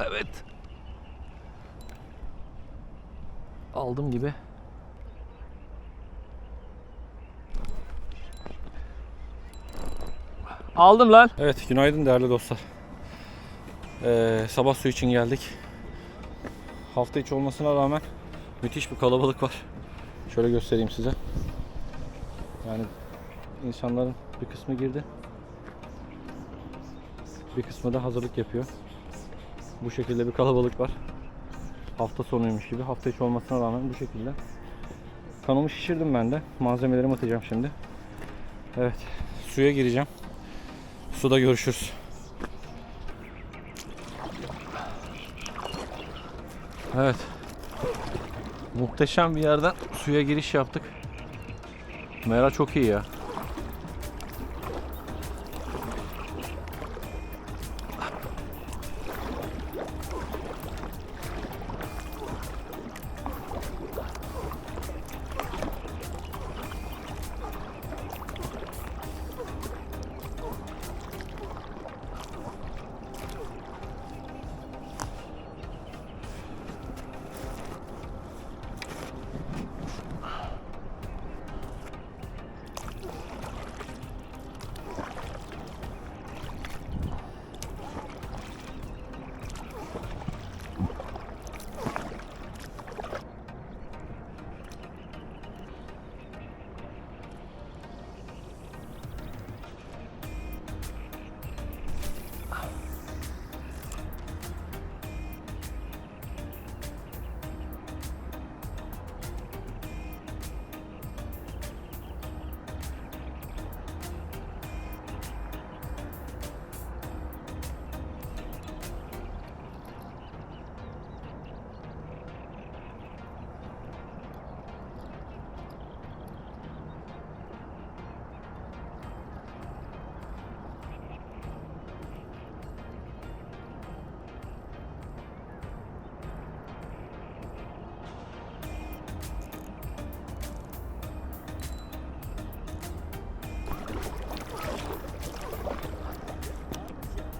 Evet. Aldım gibi. Aldım lan. Evet, günaydın değerli dostlar. Ee, sabah su için geldik. Hafta içi olmasına rağmen müthiş bir kalabalık var. Şöyle göstereyim size. Yani insanların bir kısmı girdi. Bir kısmı da hazırlık yapıyor. Bu şekilde bir kalabalık var. Hafta sonuymuş gibi. Hafta içi olmasına rağmen bu şekilde. Kanımı şişirdim ben de. Malzemelerimi atacağım şimdi. Evet. Suya gireceğim. Suda görüşürüz. Evet. Muhteşem bir yerden suya giriş yaptık. Mera çok iyi ya.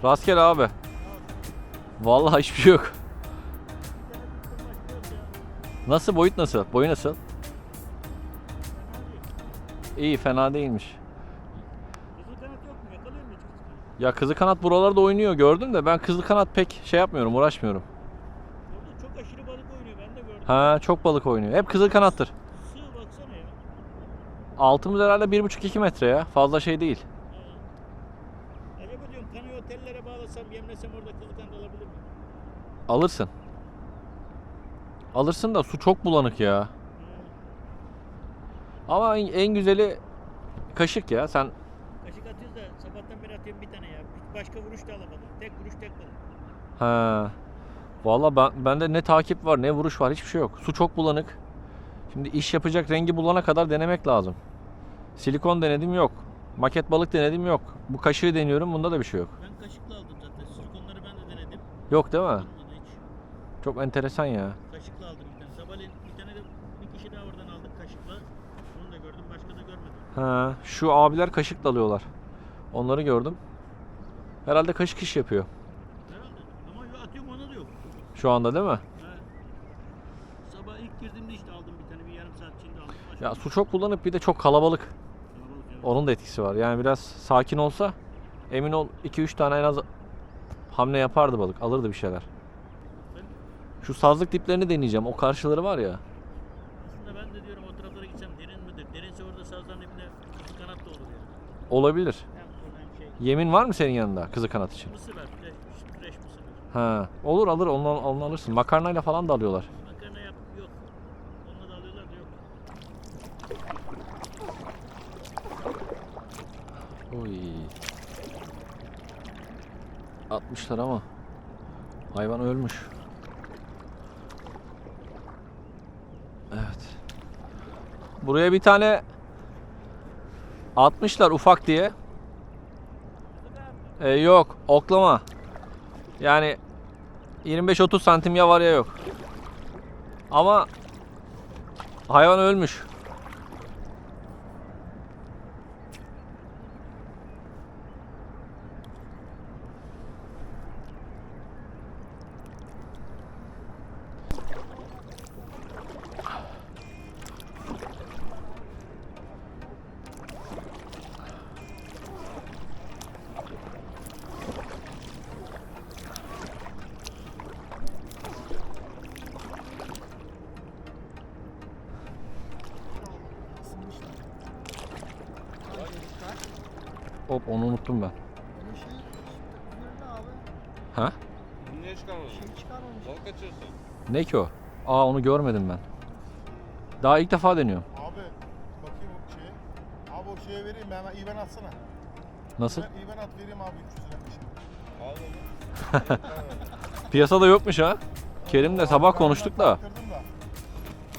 Rastgele abi. Vallahi hiçbir şey yok. Nasıl boyut nasıl? Boyu nasıl? İyi fena değilmiş. Ya kızı kanat buralarda oynuyor gördüm de ben kızı kanat pek şey yapmıyorum uğraşmıyorum. Çok aşırı balık oynuyor ben de gördüm. Ha çok balık oynuyor. Hep kızıl kanattır. Sığ baksana ya. Altımız herhalde 1,5-2 metre ya. Fazla şey değil. Ha. Acaba diyorum kanoyu bağlasam yemlesem orada kızıl kanat alabilir miyim? Alırsın. Alırsın da su çok bulanık ya. Ha. Ama en, en güzeli kaşık ya. Sen Kaşık atıyoruz da sabahtan beri atıyorum bir tane ya. Hiç başka vuruş da alamadım. Tek vuruş tek balık. ha. Vallahi ben bende ne takip var ne vuruş var hiçbir şey yok. Su çok bulanık. Şimdi iş yapacak rengi bulana kadar denemek lazım. Silikon denedim yok. Maket balık denedim yok. Bu kaşığı deniyorum bunda da bir şey yok. Ben kaşıkla aldım zaten. Silikonları ben de denedim. Yok değil mi? Hiç. Çok enteresan ya. Kaşıkla aldım bir tane. Sabahleyin bir tane de bir kişi daha oradan aldık kaşıkla. Onu da gördüm. Başka da görmedim. Ha, şu abiler kaşıkla alıyorlar. Onları gördüm. Herhalde kaşık iş yapıyor. Herhalde. Ama yo- atıyorum ona da yok. Şu anda değil mi? Ha. Sabah ilk girdiğimde işte aldım bir tane. Bir yarım saat içinde aldım. Başka Ya su çok bulanık bir de çok kalabalık. Kalabalık evet. Onun da etkisi var. Yani biraz sakin olsa emin ol 2-3 tane en az hamle yapardı balık. Alırdı bir şeyler. Şu sazlık diplerini deneyeceğim. O karşıları var ya. Aslında ben de diyorum o taraflara gitsem derin midir? Derinse orada sazların dibinde kızıl kanat da olur yani. Olabilir. Hem şey. Yemin var mı senin yanında kızı kanat için? Mısır var. Fresh, fresh mısır. Ha, olur alır onu, onu alırsın. Makarnayla falan da alıyorlar. Makarna yap yok. Onunla da alıyorlar da yok. Oy. 60'lar ama hayvan ölmüş. Evet. Buraya bir tane atmışlar ufak diye. Ee, yok oklama. Yani 25-30 santim ya var ya yok. Ama hayvan ölmüş. Onu unuttum ben. Şey abi? Ha? Niye çıkarmadın? Şey çıkarmamış. Balık kaçıyorsun. Ne ki o? Aa onu görmedim ben. Daha ilk defa deniyorum. Abi bakayım o şeye. Abi o şeye vereyim ben hemen İben atsana. Nasıl? Ben İben at vereyim abi 300 lira. Al onu. Piyasada yokmuş ha. Kerim de sabah konuştuk da.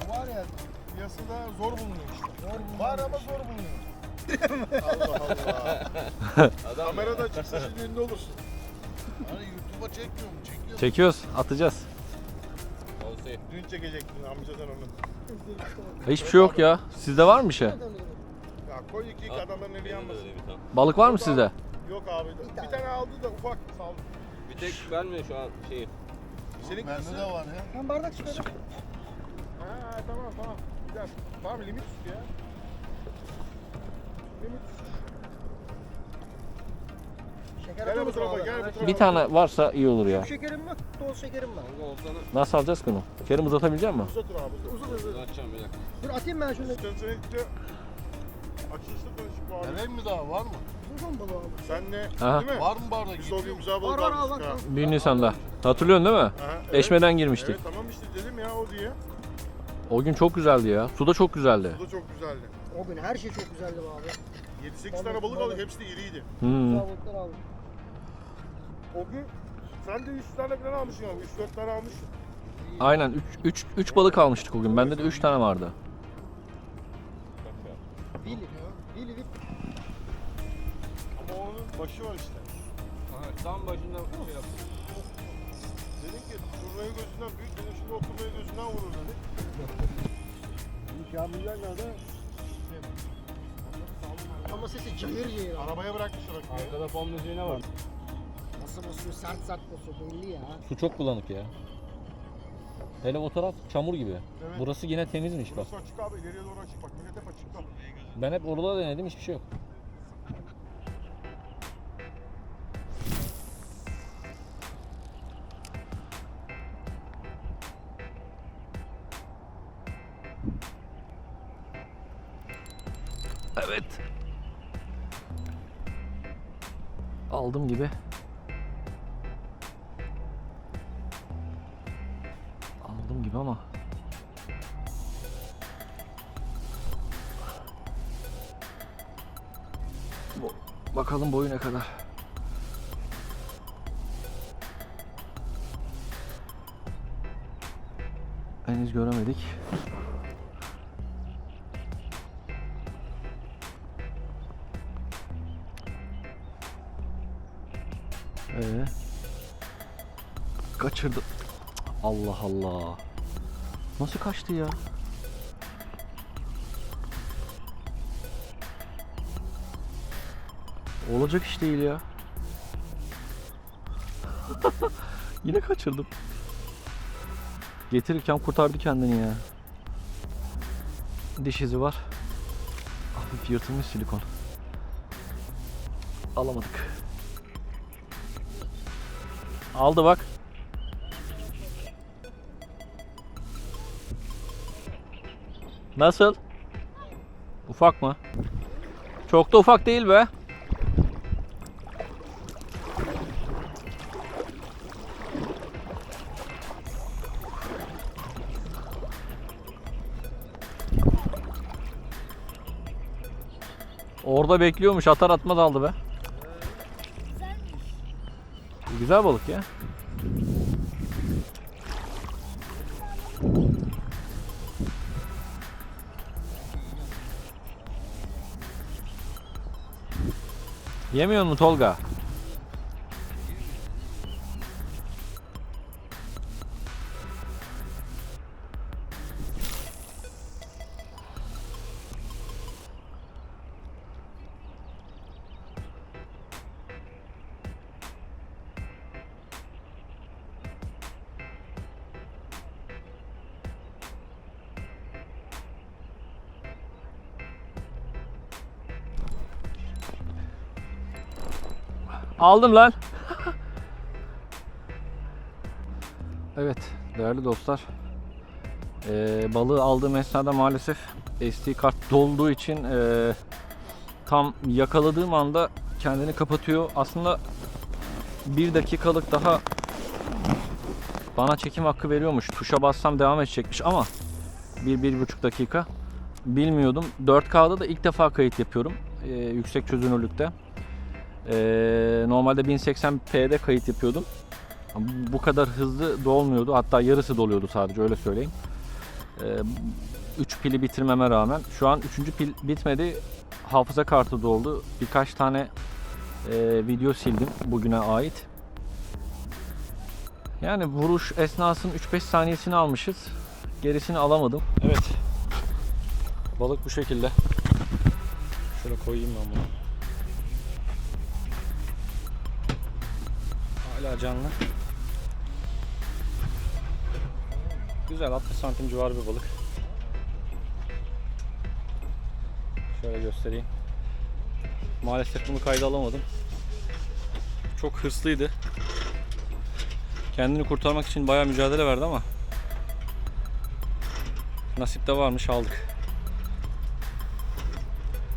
Var ya piyasada zor bulunuyor işte. Zor bulunuyor. Var ama zor bulunuyor. Allah Allah. Adam Kamerada çıksa şimdi ünlü olursun. Hani YouTube'a çekmiyor mu? Çekiyor. Çekiyoruz, atacağız. Dün çekecektin amcadan onu. Hiçbir şey yok ya. Sizde var mı bir şey? Ya koy iki iki adamların eli yanmasın. Balık var mı sizde? Yok abi. Bir tane aldı da ufak saldı. Bir tek vermiyor şu an şeyi. Senin Bende de var ya. Ben bardak çıkarım. Ha tamam tamam. Güzel. Tamam limit üstü ya. Gel bu tarafa gel bu tarafa. Bir tane varsa iyi olur ya. Şekerim var, toz şekerim var. Olsana. Nasıl alacağız bunu? Kerim uzatabilecek misin? Uzatır abi. Uzun uzun. Açacağım bir dakika. Dur atayım ben şunu. Sen sen işte açılışta konuştuk bu abi. Vereyim mi daha var mı? Uzun balığı abi. Senle Aha. değil mi? Var mı bardak? Biz o gün güzel balık Var, var, almıştık var, ha. var. 1 Nisan'da. Hatırlıyorsun değil mi? Aha, evet. Eşmeden girmiştik. Evet tamam işte dedim ya o diye. O gün çok güzeldi ya. Suda çok güzeldi. Bu da çok güzeldi. O gün her şey çok güzeldi be abi. 7-8 tane balık aldık hepsi de iriydi. Hmm. Güzel balıklar aldım. O gün sen de 3 tane falan almışsın abi. 3-4 tane almışsın. Aynen 3 3 balık almıştık o gün. Bende de 3 tane vardı. Billy. Billy Billy. Ama onun başı var işte. Aha, tam başında şey yaptım. Dedim ki turnayı gözünden büyük dedim şimdi o turnayı gözünden vurur dedik. Kamiller nerede? Ama sesi cayır cayır abi. Arabaya bırakmışlar bak. Arkada fon müziğine var. Nasıl basıyor sert sert basıyor belli ya. Su çok bulanık ya. Hele o taraf çamur gibi. Evet. Burası yine temizmiş bak. Burası açık abi ileriye doğru açık bak. Millet hep açıkta. Ben hep orada denedim hiçbir şey yok. Ama Bakalım boyu ne kadar. Henüz göremedik. Ee, kaçırdı. Allah Allah. Nasıl kaçtı ya? Olacak iş değil ya. Yine kaçırdım. Getirirken kurtardı kendini ya. Diş izi var. Hafif yırtılmış silikon. Alamadık. Aldı bak. Nasıl? Ufak mı? Çok da ufak değil be. Orada bekliyormuş atar atmaz aldı be. Güzel balık ya. Yemiyor mu Tolga? Aldım lan. evet değerli dostlar. Ee, balığı aldığım esnada maalesef SD kart dolduğu için ee, tam yakaladığım anda kendini kapatıyor. Aslında bir dakikalık daha bana çekim hakkı veriyormuş. Tuşa bassam devam edecekmiş ama bir, bir buçuk dakika. Bilmiyordum. 4K'da da ilk defa kayıt yapıyorum. Ee, yüksek çözünürlükte. Ee, normalde 1080p'de kayıt yapıyordum. Bu kadar hızlı dolmuyordu. Hatta yarısı doluyordu sadece öyle söyleyeyim. 3 pili bitirmeme rağmen. Şu an 3. pil bitmedi. Hafıza kartı doldu. Birkaç tane e, video sildim bugüne ait. Yani vuruş esnasının 3-5 saniyesini almışız. Gerisini alamadım. Evet. Balık bu şekilde. Şöyle koyayım ben bunu. Hala canlı. Güzel 60 santim civarı bir balık. Şöyle göstereyim. Maalesef bunu kayda alamadım. Çok hırslıydı. Kendini kurtarmak için bayağı mücadele verdi ama nasip de varmış aldık.